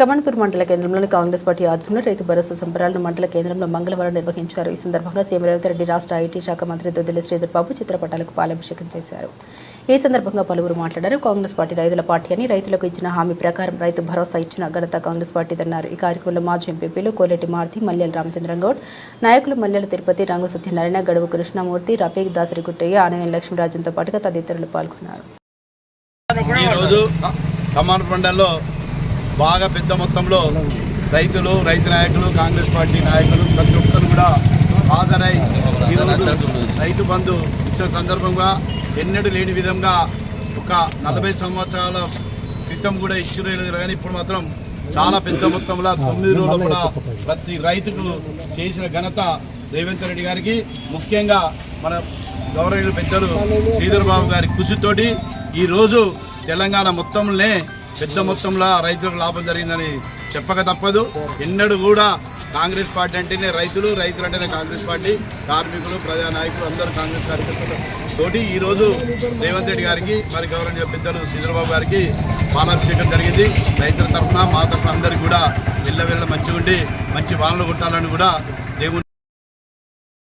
కమన్పూర్ మండల కేంద్రంలోని కాంగ్రెస్ పార్టీ ఆధ్వర్యంలో రైతు భరోసా సంబరాలను మండల కేంద్రంలో మంగళవారం నిర్వహించారు. ఈ సందర్భంగా సీఎం రేవంత్ రెడ్డి రాష్ట్ర ఐటీ శాఖ మంత్రి దొద్దిల శ్రీధర్ బాబు చిత్రపటాలకు పాలాభిషేకం చేశారు. ఈ సందర్భంగా పలువురు మాట్లాడారు. కాంగ్రెస్ పార్టీ రైతుల పార్టీ అని రైతులకు ఇచ్చిన హామీ ప్రకారం రైతు భరోసా ఇచ్చిన ఘనత కాంగ్రెస్ పార్టీదన్నారు ఈ కార్యక్రమంలో మాజీ ఎంపీపీలు కోలేటి మారుతి మల్లెల రామచంద్రం గౌడ్ నాయకులు మల్లెల తిరుపతి రంగు సత్యనారాయణ గడువు కృష్ణమూర్తి రఫీక్ దాసరి గుట్టయ్య ఆనవేని లక్ష్మీరాజంతో పాటుగా తదితరులు పాల్గొన్నారు. కమాన్ మండల్లో బాగా పెద్ద మొత్తంలో రైతులు రైతు నాయకులు కాంగ్రెస్ పార్టీ నాయకులు ప్రతి ఒక్కరు కూడా హాజరై ఈరోజు రైతు బంధు ఇచ్చిన సందర్భంగా ఎన్నడూ లేని విధంగా ఒక నలభై సంవత్సరాల క్రితం కూడా ఇచ్చిన కానీ ఇప్పుడు మాత్రం చాలా పెద్ద మొత్తంలో తొమ్మిది రోజులు కూడా ప్రతి రైతుకు చేసిన ఘనత రేవంత్ రెడ్డి గారికి ముఖ్యంగా మన గౌరవనీయులు పెద్దలు శ్రీధర్ బాబు గారి కృషితోటి ఈరోజు తెలంగాణ మొత్తంలోనే పెద్ద మొత్తంలో రైతులకు లాభం జరిగిందని చెప్పక తప్పదు. ఎన్నడూ కూడా కాంగ్రెస్ పార్టీ అంటేనే రైతులు రైతులు అంటేనే కాంగ్రెస్ పార్టీ. కార్మికులు ప్రజా నాయకులు అందరూ కాంగ్రెస్ కార్యకర్తలు. తోటి ఈరోజు రేవంత్ రెడ్డి గారికి మరి గౌరవనీయ పెద్దలు చంద్రబాబు గారికి పాలాభిషేకం జరిగింది. రైతుల తరఫున మా తరఫున అందరికీ కూడా వెళ్ళ వెళ్ళ మంచిగా ఉండి మంచి వానలు కొట్టాలని కూడా